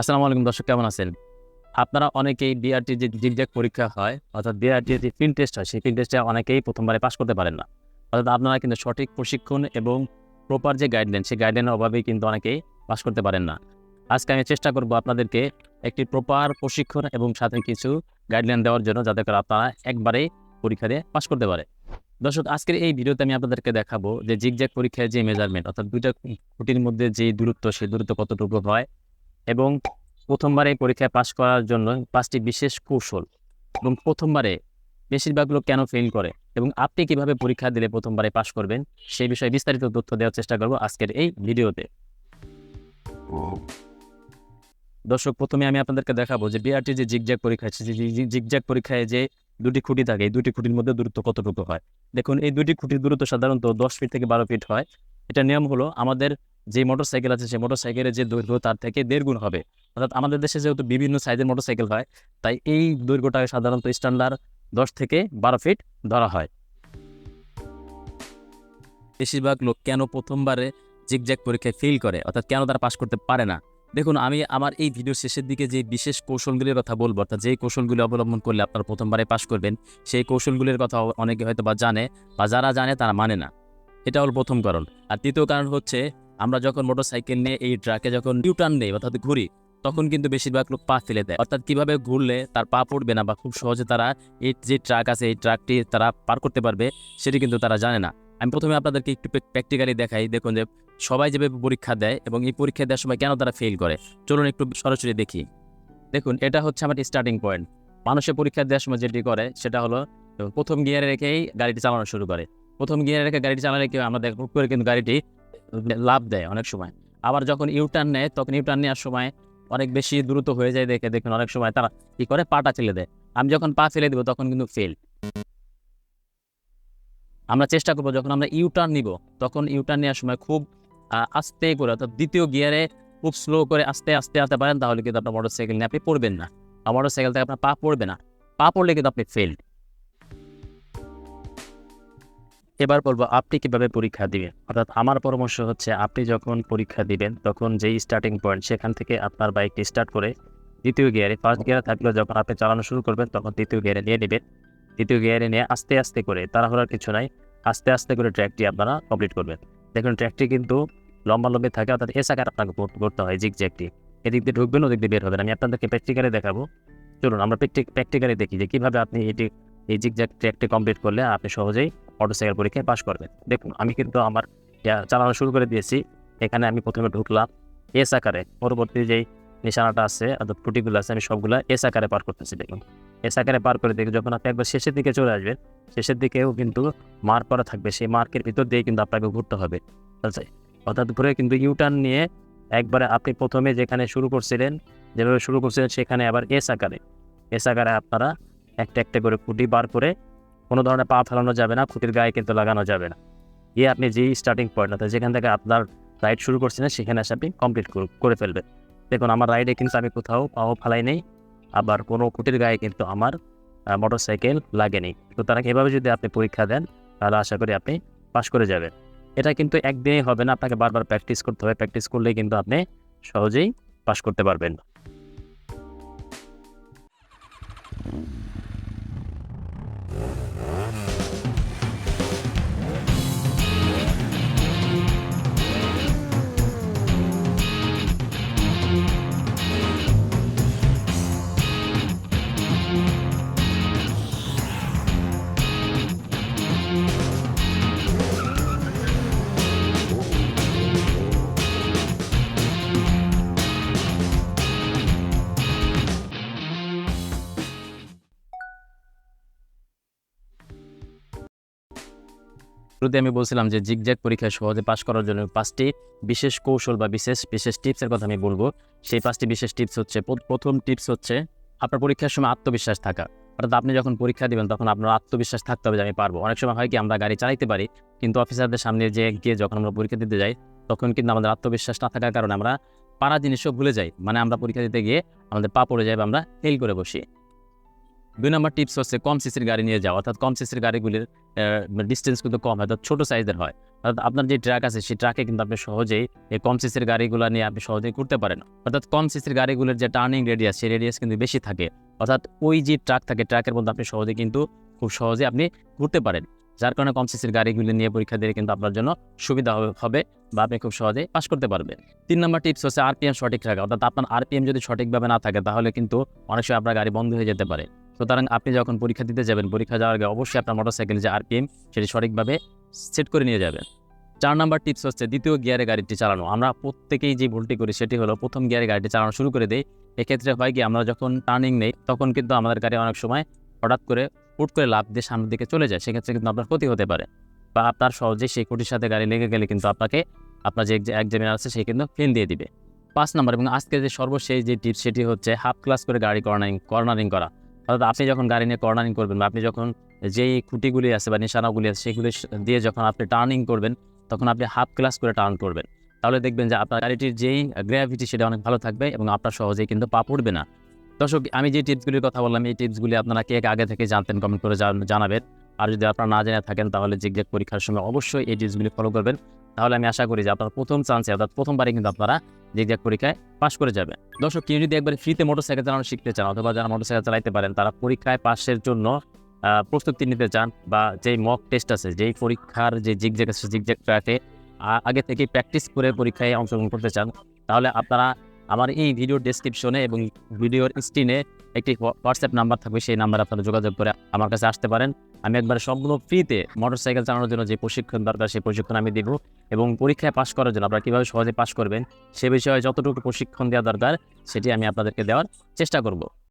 আসসালামু আলাইকুম দর্শক, কেমন আছেন? আপনারা অনেকেই বিআরটি যে জিগজ্যাগ পরীক্ষা হয়, অর্থাৎ বিআরটি যে ফিল্ড টেস্ট হয়, সেই ফিল্ড টেস্টে অনেকেই প্রথমবারে পাশ করতে পারেন না। অর্থাৎ আপনারা কিন্তু সঠিক প্রশিক্ষণ এবং প্রপার যে গাইডলাইন সেই গাইডলাইনের অভাবেই কিন্তু অনেকেই পাশ করতে পারেন না। আজকে আমি চেষ্টা করব আপনাদেরকে একটি প্রপার প্রশিক্ষণ এবং সাথে কিছু গাইডলাইন দেওয়ার জন্য, যাতে করে আপনারা একবারেই পরীক্ষা দিয়ে পাশ করতে পারে। দর্শক, আজকের এই ভিডিওতে আমি আপনাদেরকে দেখাবো যে জিগজ্যাগ পরীক্ষায় যে মেজারমেন্ট অর্থাৎ দুইটা খুঁটির মধ্যে যে দূরত্ব, সেই দূরত্ব কতটুকু হয় এবং প্রথমবারে পরীক্ষায় পাশ করার জন্য পাঁচটি বিশেষ কৌশল। এবং প্রথমবারে বেশিরভাগ লোক কেন ফেল করে? এবং আপনি কীভাবে পরীক্ষা দিলে প্রথমবারে পাশ করবেন? সেই বিষয়ে বিস্তারিত তথ্য দেওয়ার চেষ্টা করব আজকের এই ভিডিওতে। দর্শক প্রথমে আমি আপনাদেরকে দেখাবো যে বিআরটি যে জিগজ্যাগ পরীক্ষা আছে, জিগজ্যাগ পরীক্ষায় যে দুটি খুঁটি থাকে এই দুটি খুঁটির মধ্যে দূরত্ব কতটুকু হয়? দেখুন এই দুটি খুঁটির দূরত্ব সাধারণত দশ ফিট থেকে বারো ফিট হয়। এটা নিয়ম হলো আমাদের যে মোটর সাইকেল আছে, সেই মোটর সাইকেলের যে দৈর্ঘ্য তার থেকে দেড় গুণ হবে। অর্থাৎ আমাদের দেশে যেহেতু বিভিন্ন সাইজের মোটর সাইকেল হয়, তাই এই দৈর্ঘ্যটাকে সাধারণত স্ট্যান্ডার্ড দশ থেকে বারো ফিট ধরা হয়। বেশিরভাগ লোক কেন প্রথমবারে জিগজ্যাগ পরীক্ষায় ফেল করে? অর্থাৎ কেন তারা পাশ করতে পারে না? দেখুন, আমি আমার এই ভিডিও শেষের দিকে যে বিশেষ কৌশলগুলির কথা বলব, অর্থাৎ যে কৌশলগুলি অবলম্বন করলে আপনারা প্রথমবারে পাশ করবেন, সেই কৌশলগুলির কথা অনেকে হয়তো বা জানে, বা যারা জানে তারা মানে না। এটা হল প্রথম কারণ। আর দ্বিতীয় কারণ হচ্ছে আমরা যখন মোটর সাইকেল নিয়ে এই ট্রাকে যখন ইউটার্ন নেই অর্থাৎ ঘুরি তখন কিন্তু বেশিরভাগ লোক পা ফেলে দেয়। অর্থাৎ কীভাবে ঘুরলে তার পা পড়বে না বা খুব সহজে তারা এই যে ট্রাক আছে এই ট্রাকটি তারা পার করতে পারবে সেটি কিন্তু তারা জানে না। আমি প্রথমে আপনাদেরকে একটু প্র্যাকটিক্যালি দেখাই। দেখুন যে সবাই যেভাবে পরীক্ষা দেয় এবং এই পরীক্ষা দেওয়ার সময় কেন তারা ফেল করে? চলুন একটু সরাসরি দেখি। দেখুন এটা হচ্ছে আমার স্টার্টিং পয়েন্ট মানুষের পরীক্ষা দেওয়ার সময় যেটি করে সেটা হলো প্রথম গিয়ারে রেখেই গাড়িটি চালানো শুরু করে। প্রথম গিয়ারে রেখে গাড়িটি কি হয়, আমরা দেখ করে কিন্তু গাড়িটি লাভ দেয় অনেক সময়। আবার যখন ইউটার্ন নেয়, তখন ইউটার্ন নেওয়ার সময় অনেক বেশি দ্রুত হয়ে যায় দেখে দেখুন অনেক সময় তারা কি করে? পাটা ফেলে দেয়। আমি যখন পা ফেলে দেবো, তখন কিন্তু ফেল আমরা চেষ্টা করব, যখন আমরা ইউটার্ন নিব, তখন ইউটার্ন নেওয়ার সময় খুব আস্তে করে, অর্থাৎ দ্বিতীয় গিয়ারে খুব স্লো করে আস্তে আস্তে আনতে পারেন, তাহলে কিন্তু আপনার মোটর সাইকেল নিয়ে আপনি পড়বেন না। আর মোটর সাইকেল থেকে আপনার পা পড়বে না। পা পড়লে কিন্তু আপনি ফেল এবার বলব, আপনি কীভাবে পরীক্ষা দিবেন? অর্থাৎ আমার পরামর্শ হচ্ছে, আপনি যখন পরীক্ষা দিবেন, তখন যেই স্টার্টিং পয়েন্ট সেখান থেকে আপনার বাইকটি স্টার্ট করে দ্বিতীয় গিয়ারে ফার্স্ট গিয়ারে থাকলেও যখন আপনি চালানো শুরু করবেন, তখন দ্বিতীয় গিয়ারে নিয়ে নেবেন। দ্বিতীয় গিয়ারে নিয়ে আস্তে আস্তে করে, তাড়াহুড়ার কিছু নাই, আস্তে আস্তে করে ট্র্যাকটি আপনারা কমপ্লিট করবেন। দেখুন ট্র্যাকটি কিন্তু লম্বা লম্বি থাকে, অর্থাৎ এস আকার আপনাকে করতে হয় জিগ জ্যাকটি এদিক দিয়ে ঢুকবেন, ওদিক দিয়ে বের হবেন। আমি আপনাদেরকে প্র্যাকটিক্যালি দেখাবো। চলুন, আমরা প্র্যাকটিক্যালি দেখি যে কীভাবে আপনি এটি, এই জিগ জ্যাক ট্র্যাকটি কমপ্লিট করলে আপনি সহজেই মোটরসাইকেল পরীক্ষায় পাশ করবেন। দেখুন, আমি কিন্তু আমার চালানো শুরু করে দিয়েছি, এখানে আমি প্রথমে ঢুকলাম এস আকারে। পরবর্তী যেই নিশানাটা আছে, অর্থাৎ ফুটিগুলো আছে, আমি সবগুলো এস আকারে পার করতেছি, দেখুন। এস আকারে পার করে দেখি যখন আপনি একবার শেষের দিকে চলে আসবেন, শেষের দিকেও কিন্তু মার্ক করা থাকবে, সেই মার্কের ভিতর দিয়ে কিন্তু আপনাকে ঘুরতে হবে। আচ্ছা অর্থাৎ ঘুরে কিন্তু ইউটার্ন নিয়ে একবারে আপনি প্রথমে যেখানে শুরু করছিলেন, যেভাবে শুরু করছিলেন, সেখানে আবার এস আকারে। এস আকারে আপনারা একটা একটা করে খুঁটি বার করে কোনো ধরনের পা ফেলানো যাবে না, খুঁটির গায়ে কিন্তু লাগানো যাবে না। গিয়ে আপনি যেই স্টার্টিং পয়েন্ট অর্থাৎ যেখান থেকে আপনার রাইড শুরু করছিলেন সেখানে এসে আপনি কমপ্লিট করে ফেলবেন। দেখুন, আমার রাইডে কিন্তু আমি কোথাও পাও ফেলাই নেই, আবার কোনো খুঁটির গায়ে কিন্তু আমার মোটর সাইকেল লাগেনি তো তারা এভাবে যদি আপনি পরীক্ষা দেন, তাহলে আশা করি আপনি পাশ করে যাবেন। এটা কিন্তু একদিনেই হবে না, আপনাকে বারবার প্র্যাকটিস করতে হবে। প্র্যাকটিস করলেই কিন্তু আপনি সহজেই পাশ করতে পারবেন। শুরুতে আমি বলছিলাম যে জিগজ্যাগ পরীক্ষায় সহজে পাশ করার জন্য পাঁচটি বিশেষ কৌশল বা বিশেষ বিশেষ টিপসের কথা আমি বলব। সেই পাঁচটি বিশেষ টিপস হচ্ছে প্রথম টিপস হচ্ছে আপনার পরীক্ষার সময় আত্মবিশ্বাস থাকা। অর্থাৎ আপনি যখন পরীক্ষা দিবেন তখন আপনার আত্মবিশ্বাস থাকতে হবে যে আমি পারব। অনেক সময় হয় কি, আমরা গাড়ি চালাইতে পারি, কিন্তু অফিসারদের সামনে যে গিয়ে যখন আমরা পরীক্ষা দিতে যাই, তখন কিন্তু আমাদের আত্মবিশ্বাস না থাকার কারণে আমরা পারা জিনিসও ভুলে যাই। মানে আমরা পরীক্ষা দিতে গিয়ে আমাদের পা পড়ে যায় বা আমরা ফেল করে বসি। দুই নম্বর টিপস হচ্ছে কম সিসির গাড়ি নিয়ে যাওয়া। অর্থাৎ কম সিসির গাড়িগুলির ডিস্টেন্স কিন্তু কম হয় অর্থাৎ ছোটো সাইজের হয়। অর্থাৎ আপনার যে ট্রাক আছে, সেই ট্রাকে কিন্তু আপনি সহজেই এই কম সিসির গাড়িগুলো নিয়ে আপনি সহজেই করতে পারেন। অর্থাৎ কম সিসির গাড়িগুলোর যে টার্নিং রেডিয়াস সেই রেডিয়াস কিন্তু বেশি থাকে। অর্থাৎ ওই যে ট্রাক থাকে ট্রাকের মধ্যে আপনি সহজে কিন্তু খুব সহজে আপনি ঘুরতে পারেন। যার কারণে কম সিসির গাড়িগুলি নিয়ে পরীক্ষা দিলে কিন্তু আপনার জন্য সুবিধা হবে- বা আপনি খুব সহজে পাশ করতে পারবেন। তিন নম্বর টিপস হচ্ছে আরপিএম সঠিক রাখা। অর্থাৎ আপনার আরপিএম যদি সঠিকভাবে না থাকে, তাহলে কিন্তু অনেক সময় আপনার গাড়ি বন্ধ হয়ে যেতে পারে। সুতরাং আপনি যখন পরীক্ষা দিতে যাবেন, পরীক্ষা যাওয়ার আগে অবশ্যই আপনার মোটরসাইকেল যে আরপিএম, সেটি সঠিকভাবে সেট করে নিয়ে যাবেন। চার নাম্বার টিপস হচ্ছে দ্বিতীয় গিয়ারে গাড়িটি চালানো। আমরা প্রত্যেকেই যে ভুলটি করি, সেটি হলো প্রথম গিয়ারে গাড়িটি চালানো শুরু করে দিই। এক্ষেত্রে হয় কি, আমরা যখন টার্নিং নেই, তখন কিন্তু আমাদের গাড়ি অনেক সময় হঠাৎ করে হুট করে লাভ দিয়ে সামনের দিকে চলে যায়। সেক্ষেত্রে কিন্তু আপনার ক্ষতি হতে পারে বা আপনার সহজে সেই খুঁটির সাথে গাড়ি লেগে গেলে কিন্তু আপনাকে, আপনার যে এক এক্সামিনার আছে, সে কিন্তু ফেল দিয়ে দিবে। পাঁচ নাম্বার এবং আজকে যে সর্বশেষ যে টিপস, সেটি হচ্ছে হাফ ক্লাস করে গাড়ি কর্নারিং কর্নারিং করা। অর্থাৎ আপনি যখন গাড়ি নিয়ে কর্নারিং করবেন বা আপনি যখন যেই খুঁটিগুলি আছে বা নিশানাগুলি আছে সেগুলি দিয়ে যখন আপনি টার্নিং করবেন, তখন আপনি হাফ ক্লাস করে টার্ন করবেন। তাহলে দেখবেন যে আপনার গাড়িটির যেই গ্র্যাভিটি সেটা অনেক ভালো থাকবে এবং আপনার সহজেই কিন্তু পা পড়বে না। দর্শক, আমি যে টিপসগুলির কথা বললাম, এই টিপসগুলি আপনারা কে আগে থেকে জানতেন কমেন্ট করে জানাবেন। আর যদি আপনারা না জেনে থাকেন, তাহলে জিগজ্যাগ পরীক্ষার সময় অবশ্যই এই টিপসগুলি ফলো করবেন। তাহলে আমি আশা করি যে আপনার প্রথম চান্সে অর্থাৎ প্রথমবারই কিন্তু আপনারা জিগজ্যাগ পরীক্ষায় পাশ করে যাবেন। দর্শক, কেউ যদি একবার ফ্রিতে মোটরসাইকেল চালানো শিখতে চান, অথবা যারা মোটরসাইকেল চালাইতে পারেন, তারা পরীক্ষায় পাশের জন্য প্রস্তুতি নিতে চান বা যেই মক টেস্ট আছে, যেই পরীক্ষার যে জিগজ্যাগ আছে জিগজ্যাগ ট্র্যাকে আগে থেকে প্র্যাকটিস করে পরীক্ষায় অংশগ্রহণ করতে চান, তাহলে আপনারা আমার এই ভিডিও ডেসক্রিপশনে এবং ভিডিওর স্ক্রিনে একটি হোয়াটসঅ্যাপ নাম্বার থাকবে, সেই নাম্বারে আপনারা যোগাযোগ করে আমার কাছে আসতে পারেন। আমি একবার সম্পূর্ণ ফ্রিতে মোটরসাইকেল চালানোর জন্য যে প্রশিক্ষণ দরকার, সেই প্রশিক্ষণ আমি দিব এবং পরীক্ষায় পাশ করার জন্য আপনারা কীভাবে সহজে পাশ করবেন, সে বিষয়ে যতটুকু প্রশিক্ষণ দেওয়া দরকার, সেটি আমি আপনাদেরকে দেওয়ার চেষ্টা করব।